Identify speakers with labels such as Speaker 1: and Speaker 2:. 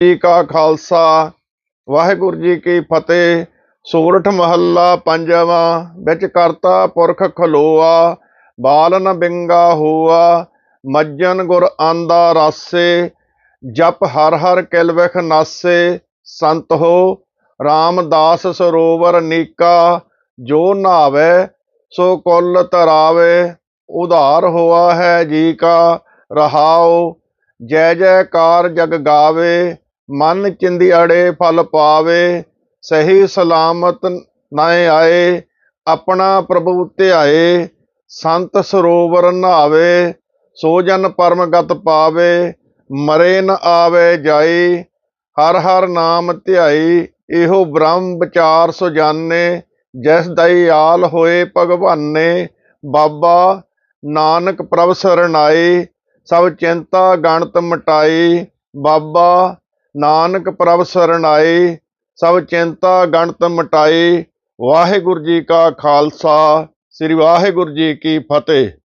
Speaker 1: ਜੀ ਕਾ ਖਾਲਸਾ, ਵਾਹਿਗੁਰੂ ਜੀ ਕੀ ਫਤਿਹ। ਸੋਰਠ ਮਹੱਲਾ ਪੰਜਵਾਂ, ਵਿੱਚ ਕਰਤਾ ਪੁਰਖ ਖਲੋਆ ਬਾਲਨ ਬਿੰਗਾ ਹੋਆ, ਮੱਜਨ ਗੁਰ ਆਂਦਾ ਰਾਸੇ, ਜਪ ਹਰ ਹਰ ਕਿਲ ਵਿਖ ਨਾਸੇ, ਸੰਤ ਹੋ, ਰਾਮਦਾਸ ਸਰੋਵਰ ਨੀਕਾ, ਜੋ ਨਾਵੇ ਸੋ ਕੁਲ ਤਰਾਵੇ, ਉਧਾਰ ਹੋਆ ਹੈ ਜੀ ਕਾ, ਰਹਾਉ, ਜੈ ਜੈਕਾਰ ਜਗ ਗਾਵੇ ਮਨ ਚਿੰਦਿਆੜੇ ਫਲ ਪਾਵੇ, ਸਹੀ ਸਲਾਮਤ ਨਾਏ ਆਏ, ਆਪਣਾ ਪ੍ਰਭੂ ਧਿਆਏ, ਸੰਤ ਸਰੋਵਰ ਨਹਾਵੇ ਸੋ ਜਨ ਪਰਮ ਗਤ ਪਾਵੇ, ਮਰੇ ਨ ਆਵੇ ਜਾਈ ਹਰ ਹਰ ਨਾਮ ਧਿਆਈ, ਇਹੋ ਬ੍ਰਹਮ ਵਿਚਾਰ ਸੁਜਾਨੇ ਜਿਸ ਦਈ ਆਲ ਹੋਏ ਭਗਵਾਨੇ, ਬਾਬਾ ਨਾਨਕ ਪ੍ਰਭ ਸਰਣਾਈ ਸਭ ਚਿੰਤਾ ਗਣਤ ਮਟਾਈ ਬਾਬਾ ਨਾਨਕ ਪ੍ਰਭ ਸਰਣਾਈ ਸਭ ਚਿੰਤਾ ਗਣਤ ਮਟਾਈ ਵਾਹਿਗੁਰੂ ਜੀ ਕਾ ਖਾਲਸਾ, ਸ੍ਰੀ ਵਾਹਿਗੁਰੂ ਜੀ ਕੀ ਫਤਿਹ।